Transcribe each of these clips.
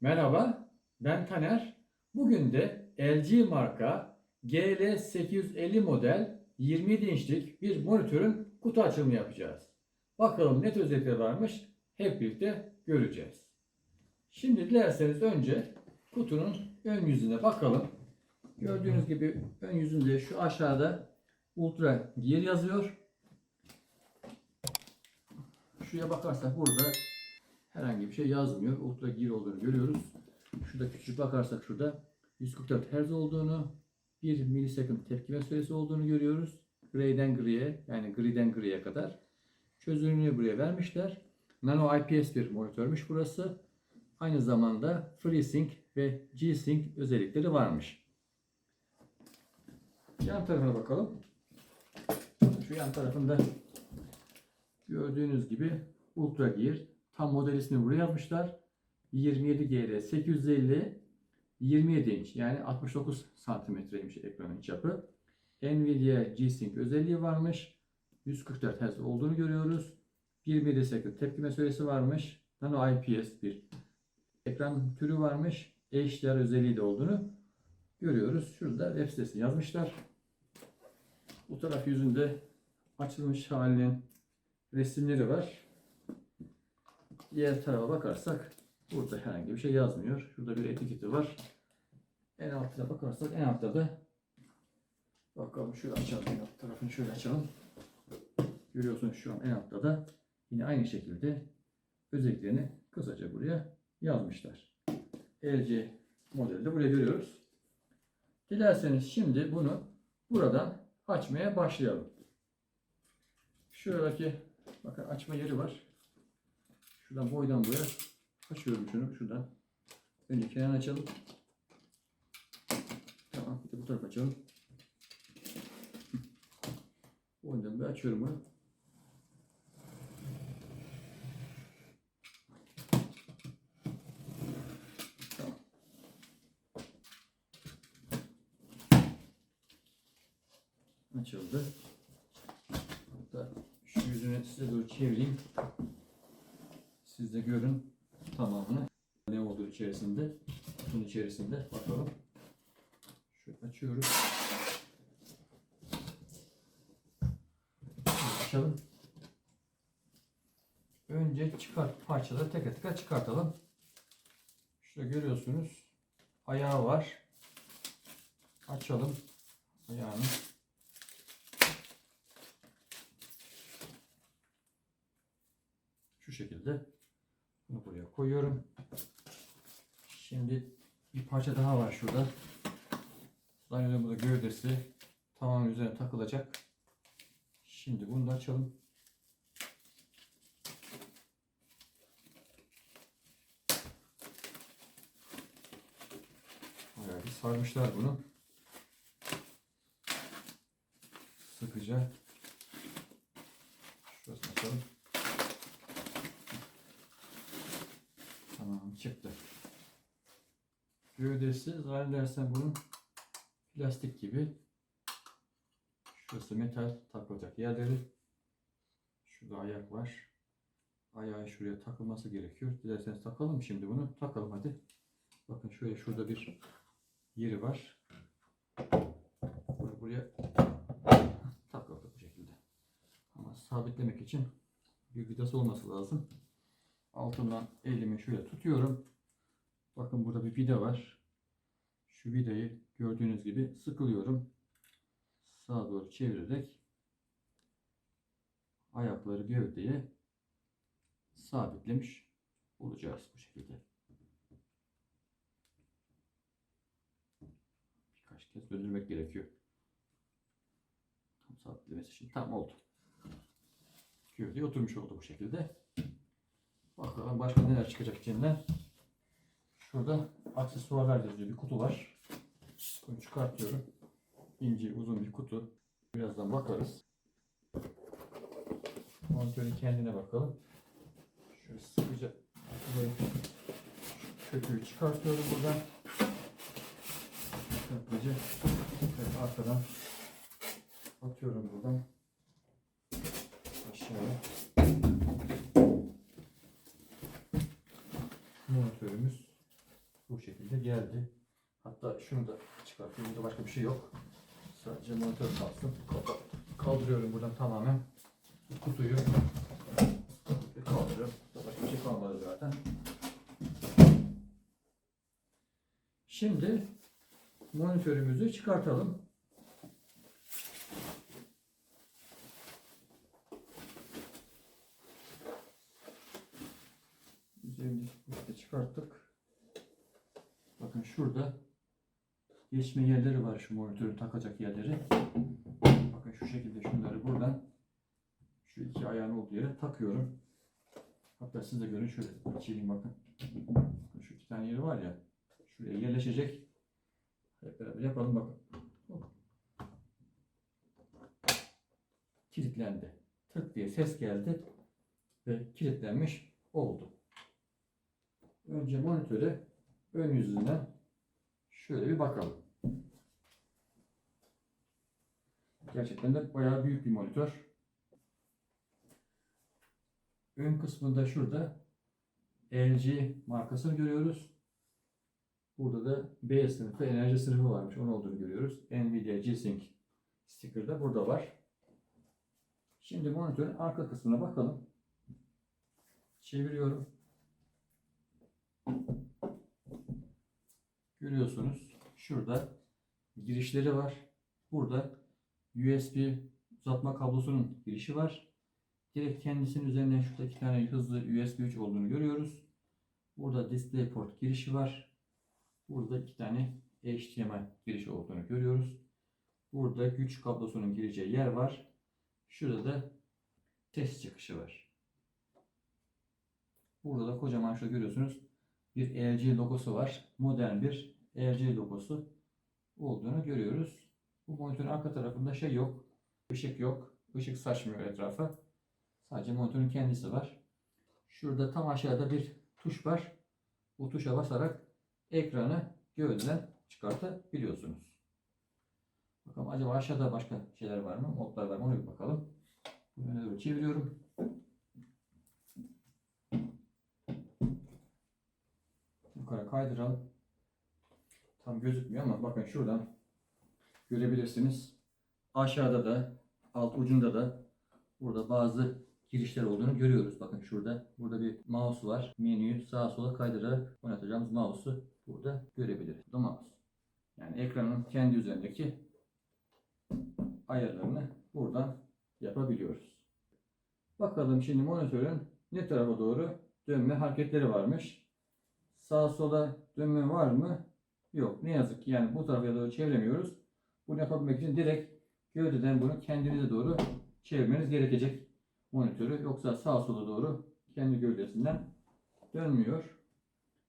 Merhaba, ben Taner. Bugün de LG marka GL850 model 27 inçlik bir monitörün kutu açılımı yapacağız. Bakalım net özellikleri varmış, hep birlikte göreceğiz. Şimdi dilerseniz önce kutunun ön yüzüne bakalım. Gördüğünüz gibi ön yüzünde şu aşağıda Ultra Gear yazıyor. Şuraya bakarsak burada herhangi bir şey yazmıyor. Ultra Gear olduğunu görüyoruz. Şurada küçük bakarsak şurada 144 Hz olduğunu, 1 milisekund tepkime süresi olduğunu görüyoruz. Gray'den gri'ye yani gri'den gri'ye kadar. Çözünürlüğü buraya vermişler. Nano IPS bir monitörmüş burası. Aynı zamanda FreeSync ve G-Sync özellikleri varmış. Yan tarafına bakalım. Şu yan tarafında gördüğünüz gibi Ultra Gear tam model ismini buraya yazmışlar. 27 GR 850 27 inç yani 69 santimetreymiş ekranın çapı. Nvidia G-Sync özelliği varmış. 144 Hz olduğunu görüyoruz. 1 milisekund tepkime süresi varmış. Nano IPS bir ekran türü varmış. HDR özelliği de olduğunu görüyoruz. Şurada web sitesini yazmışlar. Bu taraf yüzünde açılmış halinin resimleri var. Diğer tarafa bakarsak burada herhangi bir şey yazmıyor. Şurada bir etiketi var. En altına bakarsak en altta da bakalım şöyle açalım. En alt tarafını şöyle açalım. Görüyorsunuz şu an en altta da yine aynı şekilde özelliklerini kısaca buraya yazmışlar. LG modeli de buraya görüyoruz. Dilerseniz şimdi bunu buradan açmaya başlayalım. Şuradaki bakın açma yeri var. Şuradan boydan boya açıyorum şunu şuradan. Önce kenar açalım. Tamam bir de bu tarafa açalım. Boydan boya açıyorum bunu. Açıldı. Hatta şu yüzünü size doğru çevireyim. Siz de görün tamamını. Ne olduğu içerisinde. Bunun içerisinde bakalım. Şöyle açıyoruz. Açalım. Önce çıkart parçaları teker teker çıkartalım. Şurada görüyorsunuz. Ayağı var. Açalım ayağını. Şu şekilde koyuyorum. Şimdi bir parça daha var şurada. Slime burada gövdesi tamamen üzerine takılacak. Şimdi bunu da açalım. Bayağı sarmışlar bunu. Sıkıca. Şurasını açalım. Tamam çıktı. Gövdesi zannedersem bunun plastik gibi. Şurası metal takılacak yerleri. Şurada ayak var. Ayağı şuraya takılması gerekiyor. Dilerseniz takalım şimdi bunu. Takalım hadi. Bakın şöyle şurada bir yeri var. Bunu buraya takıldı bu şekilde. Ama sabitlemek için bir vidası olması lazım altından elimi şöyle tutuyorum. Bakın burada bir vida var. Şu vidayı gördüğünüz gibi sıkılıyorum. Sağa doğru çevirerek ayakları gövdeye sabitlemiş olacağız bu şekilde. Birkaç kez döndürmek gerekiyor. Tam sabitlemesi için tam oldu. Gövdeye oturmuş oldu bu şekilde. Bakalım başka neler çıkacak içinden. Şurada aksesuarlar yazıyor. Bir kutu var. Bunu çıkartıyorum. İnce uzun bir kutu. Birazdan bakarız. Monitörün kendine bakalım. Şöyle sıkıca böyle köküğü çıkartıyorum buradan. Dikkatlice evet, arkadan atıyorum buradan aşağıya. Monitörümüz Bu şekilde geldi. Hatta şunu da çıkartayım. Burada başka bir şey yok. Sadece monitör kalsın. Kaldırıyorum buradan tamamen. Kutuyu kaldırıyorum. Burada Başka bir şey kalmadı zaten. Şimdi monitörümüzü çıkartalım. Üzerindeki kutuyu çıkarttık. Bakın şurada geçme yerleri var şu monitörün takacak yerleri. Bakın şu şekilde şunları buradan şu iki ayağın olduğu yere takıyorum. Hatta siz de görün şöyle açayım bakın. Bakın Şu iki tane yeri var ya. Şuraya yerleşecek. Hep beraber yapalım bakın. Kilitlendi. Tık diye ses geldi ve kilitlenmiş oldu. Önce monitöre ön yüzünden şöyle bir bakalım. Gerçekten de bayağı büyük bir monitör. Ön kısmında şurada LG markasını görüyoruz. Burada da B sınıfı enerji sınıfı varmış. Onun olduğunu görüyoruz. Nvidia G-Sync sticker da burada var. Şimdi monitörün arka kısmına bakalım. Çeviriyorum. Görüyorsunuz. Şurada girişleri var. Burada USB uzatma kablosunun girişi var. Direkt kendisinin üzerinden şurada iki tane hızlı USB 3 olduğunu görüyoruz. Burada DisplayPort girişi var. Burada iki tane HDMI girişi olduğunu görüyoruz. Burada güç kablosunun gireceği yer var. Şurada da ses çıkışı var. Burada da kocaman şurada görüyorsunuz bir LG logosu var. Modern bir LG logosu olduğunu görüyoruz. Bu monitörün arka tarafında şey yok. ışık yok. Işık saçmıyor etrafa. Sadece monitörün kendisi var. Şurada tam aşağıda bir tuş var. Bu tuşa basarak ekranı gövdeden çıkartabiliyorsunuz. Bakalım acaba aşağıda başka şeyler var mı? Modlar var mı? Ona bir bakalım. Öne doğru çeviriyorum. Yukarı kaydıralım. Tam gözükmüyor ama bakın şuradan görebilirsiniz. Aşağıda da alt ucunda da burada bazı girişler olduğunu görüyoruz. Bakın şurada. Burada bir mouse var. Menüyü sağa sola kaydırarak oynatacağımız mouse'u burada görebiliriz. Bu mouse. Yani ekranın kendi üzerindeki ayarlarını buradan yapabiliyoruz. Bakalım şimdi monitörün ne tarafa doğru dönme hareketleri varmış. Sağa sola dönme var mı? Yok. Ne yazık ki yani bu tarafa doğru çeviremiyoruz. Bunu yapabilmek için direkt gövdeden bunu kendinize doğru çevirmeniz gerekecek monitörü. Yoksa sağa sola doğru kendi gövdesinden dönmüyor.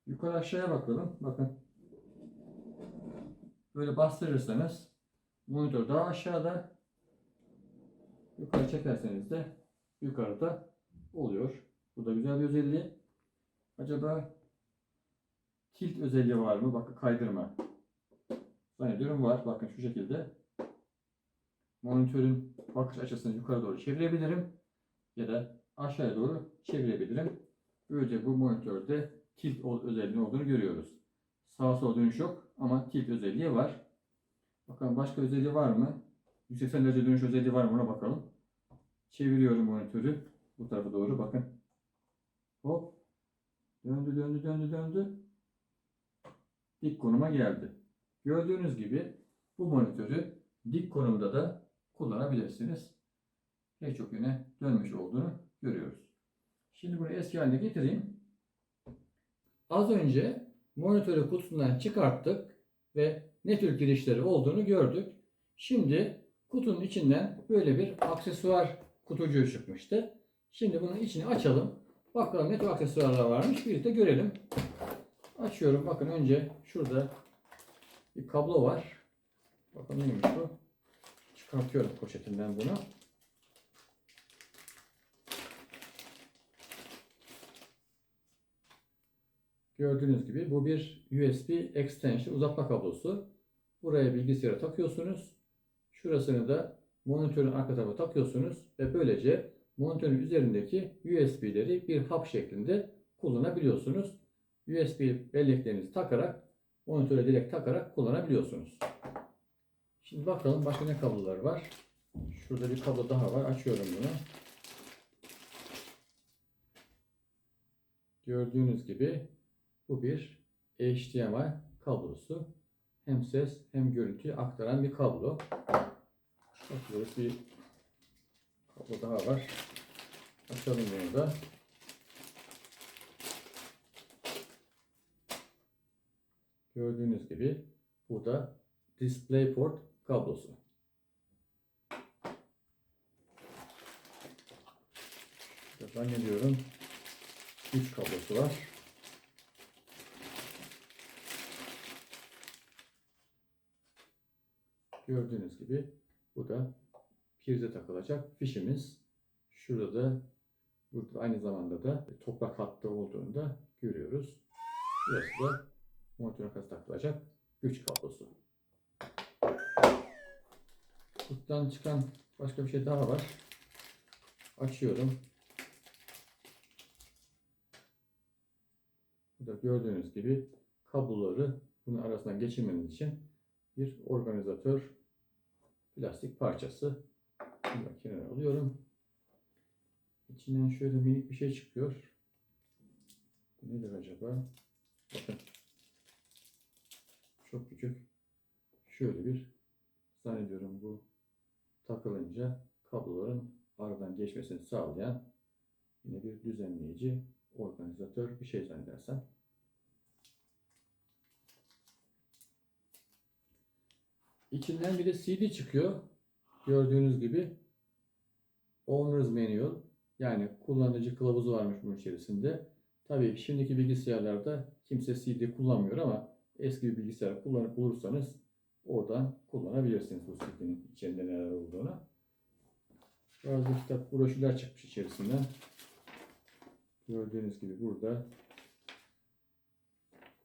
Yukarı aşağıya bakalım. Bakın. Böyle bastırırsanız monitör daha aşağıda. Yukarı çekerseniz de yukarıda oluyor. Bu da güzel bir özelliği. Acaba tilt özelliği var mı? Bakın kaydırma. Zannediyorum var. Bakın şu şekilde. Monitörün bakış açısını yukarı doğru çevirebilirim. Ya da aşağıya doğru çevirebilirim. Böylece bu monitörde tilt özelliği olduğunu görüyoruz. Sağa sola dönüş yok ama tilt özelliği var. Bakalım başka özelliği var mı? 180 derece dönüş özelliği var mı? Ona bakalım. Çeviriyorum monitörü. Bu tarafa doğru bakın. Hop. Döndü döndü döndü döndü dik konuma geldi. Gördüğünüz gibi bu monitörü dik konumda da kullanabilirsiniz. Pek çok yöne dönmüş olduğunu görüyoruz. Şimdi bunu eski haline getireyim. Az önce monitörü kutusundan çıkarttık ve ne tür girişleri olduğunu gördük. Şimdi kutunun içinden böyle bir aksesuar kutucuğu çıkmıştı. Şimdi bunun içini açalım. Bakalım ne tür aksesuarlar varmış birlikte görelim. Açıyorum. Bakın önce şurada bir kablo var. Bakın neymiş bu? Çıkartıyorum poşetinden bunu. Gördüğünüz gibi bu bir USB extension uzatma kablosu. Buraya bilgisayara takıyorsunuz. Şurasını da monitörün arka tarafına takıyorsunuz ve böylece monitörün üzerindeki USB'leri bir hap şeklinde kullanabiliyorsunuz. USB belleklerinizi takarak monitöre direkt takarak kullanabiliyorsunuz. Şimdi bakalım başka ne kablolar var. Şurada bir kablo daha var. Açıyorum bunu. Gördüğünüz gibi bu bir HDMI kablosu. Hem ses hem görüntüyü aktaran bir kablo. Bakıyoruz bir kablo daha var. Açalım bunu da. Gördüğünüz gibi bu da DisplayPort kablosu. Zannediyorum güç kablosu var. Gördüğünüz gibi bu da prize takılacak fişimiz. Şurada da burada aynı zamanda da toprak hattı olduğunu da görüyoruz. Burası da monitör arkası takılacak güç kablosu. Buradan çıkan başka bir şey daha var. Açıyorum. Burada gördüğünüz gibi kabloları bunun arasından geçirmeniz için bir organizatör plastik parçası. Bunu kenara alıyorum. İçinden şöyle minik bir şey çıkıyor. Nedir acaba? Bakın. Çok küçük. Şöyle bir zannediyorum bu takılınca kabloların aradan geçmesini sağlayan yine bir düzenleyici organizatör bir şey zannedersem. İçinden bir de CD çıkıyor. Gördüğünüz gibi Owner's Manual yani kullanıcı kılavuzu varmış bunun içerisinde. Tabii şimdiki bilgisayarlarda kimse CD kullanmıyor ama eski bir bilgisayar kullanıp bulursanız oradan kullanabilirsiniz bu CD'nin içinde neler olduğunu. Bazı kitap broşürler çıkmış içerisinden. Gördüğünüz gibi burada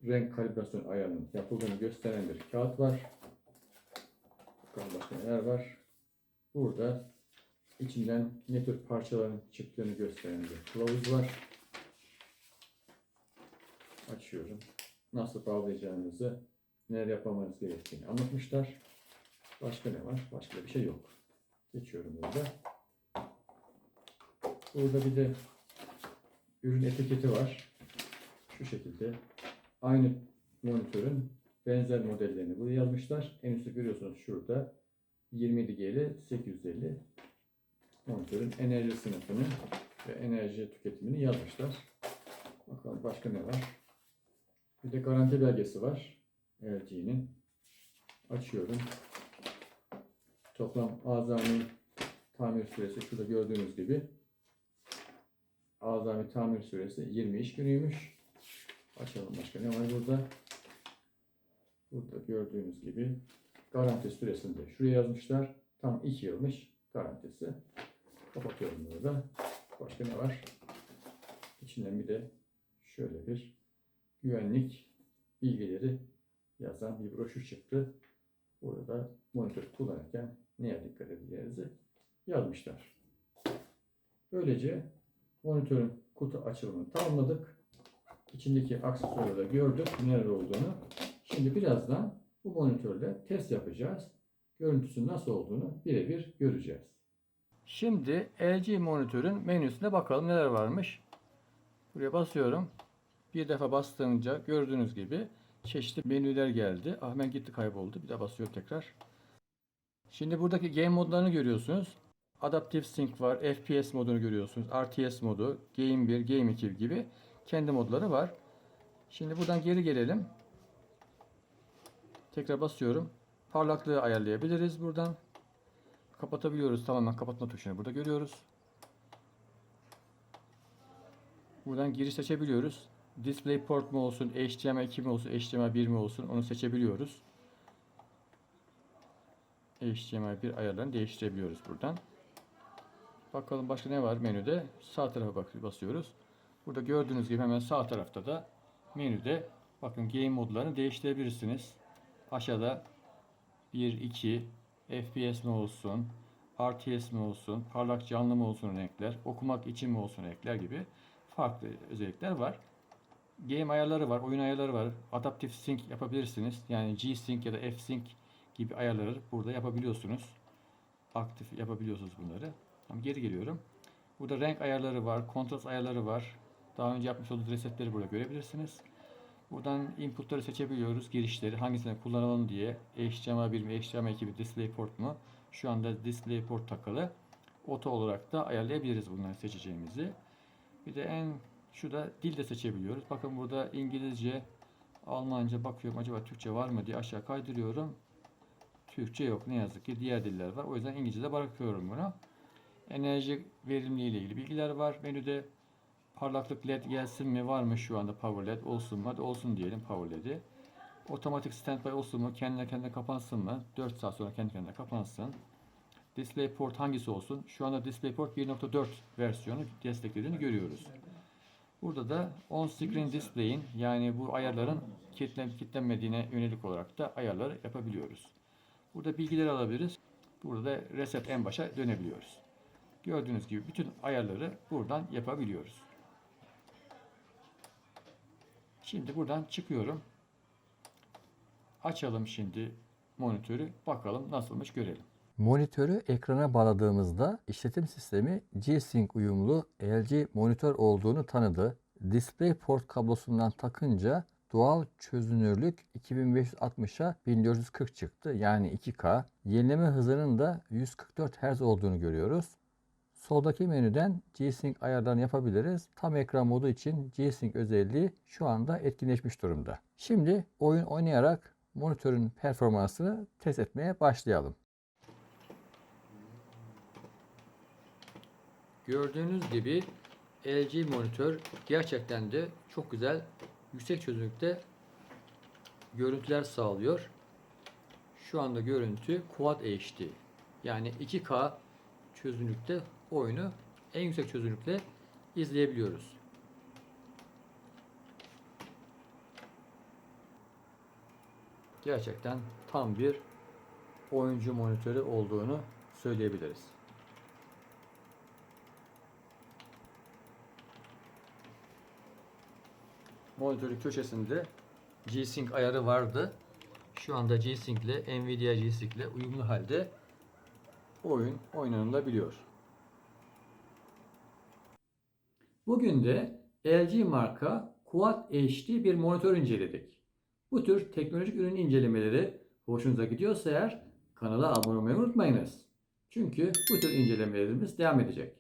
renk kalibrasyon ayarının yapıldığını gösteren bir kağıt var. Bakalım başka neler var. Burada içinden ne tür parçaların çıktığını gösteren bir kılavuz var. Açıyorum. Nasıl bağlayacağınızı, neler yapmamanız gerektiğini anlatmışlar. Başka ne var? Başka bir şey yok. Geçiyorum burada. Burada bir de ürün etiketi var. Şu şekilde. Aynı monitörün benzer modellerini buraya yazmışlar. En üstte görüyorsunuz şurada 27G'li 850 monitörün enerji sınıfını ve enerji tüketimini yazmışlar. Bakalım başka ne var? De garanti belgesi var. LG'nin. Açıyorum. Toplam azami tamir süresi şurada gördüğünüz gibi azami tamir süresi 20 iş günüymüş. Açalım başka ne var burada? Burada gördüğünüz gibi garanti süresinde şuraya yazmışlar. Tam 2 yılmış garantisi. Kapatıyorum burada. Başka ne var? İçinden bir de şöyle bir güvenlik bilgileri yazan bir broşür çıktı. Burada monitör kullanırken neye dikkat edeceğinizi yazmışlar. Böylece monitörün kutu açılımını tamamladık. İçindeki aksesuarı da gördük neler olduğunu. Şimdi birazdan bu monitörle test yapacağız. Görüntüsü nasıl olduğunu birebir göreceğiz. Şimdi LG monitörün menüsüne bakalım neler varmış. Buraya basıyorum. Bir defa bastığınca gördüğünüz gibi çeşitli menüler geldi. Ah hemen gitti kayboldu. Bir daha basıyorum tekrar. Şimdi buradaki game modlarını görüyorsunuz. Adaptive Sync var, FPS modunu görüyorsunuz, RTS modu, Game 1, Game 2 gibi kendi modları var. Şimdi buradan geri gelelim. Tekrar basıyorum. Parlaklığı ayarlayabiliriz buradan. Kapatabiliyoruz. Tamamen kapatma tuşunu burada görüyoruz. Buradan giriş seçebiliyoruz. DisplayPort mu olsun, HDMI 2 mi olsun, HDMI 1 mi olsun onu seçebiliyoruz. HDMI 1 ayarlarını değiştirebiliyoruz buradan. Bakalım başka ne var menüde. Sağ tarafa basıyoruz. Burada gördüğünüz gibi hemen sağ tarafta da menüde bakın game modlarını değiştirebilirsiniz. Aşağıda 1, 2, FPS mi olsun, RTS mi olsun, parlak canlı mı olsun renkler, okumak için mi olsun renkler gibi farklı özellikler var. Game ayarları var, oyun ayarları var. Adaptive sync yapabilirsiniz. Yani G-Sync ya da F-Sync gibi ayarları burada yapabiliyorsunuz. Aktif yapabiliyorsunuz bunları. Tamam, geri geliyorum. Burada renk ayarları var, kontrast ayarları var. Daha önce yapmış olduğunuz resetleri burada görebilirsiniz. Buradan inputları seçebiliyoruz. Girişleri hangisini kullanalım diye. HDMI 1 mi, HDMI 2 mi, DisplayPort mu? Şu anda DisplayPort takılı. Oto olarak da ayarlayabiliriz bunları seçeceğimizi. Bir de en şurada dil de seçebiliyoruz. Bakın burada İngilizce, Almanca bakıyorum acaba Türkçe var mı diye aşağı kaydırıyorum. Türkçe yok ne yazık ki diğer diller var. O yüzden İngilizce bırakıyorum bunu. Enerji verimliliği ile ilgili bilgiler var. Menüde parlaklık led gelsin mi var mı şu anda power led olsun mu? Hadi olsun diyelim power led'i. Otomatik standby olsun mu? Kendine kendine kapansın mı? 4 saat sonra kendi kendine kapansın. DisplayPort hangisi olsun? Şu anda DisplayPort 1.4 versiyonu desteklediğini görüyoruz. Burada da on screen display'in yani bu ayarların kilitlen, kilitlenmediğine yönelik olarak da ayarları yapabiliyoruz. Burada bilgileri alabiliriz. Burada da reset en başa dönebiliyoruz. Gördüğünüz gibi bütün ayarları buradan yapabiliyoruz. Şimdi buradan çıkıyorum. Açalım şimdi monitörü. Bakalım nasılmış görelim. Monitörü ekrana bağladığımızda işletim sistemi G-Sync uyumlu LG monitör olduğunu tanıdı. DisplayPort kablosundan takınca doğal çözünürlük 2560'a 1440 çıktı. Yani 2K. Yenileme hızının da 144 Hz olduğunu görüyoruz. Soldaki menüden G-Sync ayarlarını yapabiliriz. Tam ekran modu için G-Sync özelliği şu anda etkinleşmiş durumda. Şimdi oyun oynayarak monitörün performansını test etmeye başlayalım. Gördüğünüz gibi LG monitör gerçekten de çok güzel yüksek çözünürlükte görüntüler sağlıyor. Şu anda görüntü Quad HD yani 2K çözünürlükte oyunu en yüksek çözünürlükle izleyebiliyoruz. Gerçekten tam bir oyuncu monitörü olduğunu söyleyebiliriz. Monitörün köşesinde G-Sync ayarı vardı. Şu anda G-Sync ile Nvidia G-Sync ile uyumlu halde oyun oynanılabiliyor. Bugün de LG marka Quad HD bir monitör inceledik. Bu tür teknolojik ürün incelemeleri hoşunuza gidiyorsa eğer kanala abone olmayı unutmayınız. Çünkü bu tür incelemelerimiz devam edecek.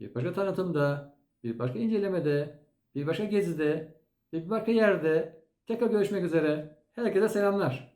Bir başka tanıtımda, bir başka incelemede, bir başka gezide, bir başka yerde tekrar görüşmek üzere. Herkese selamlar.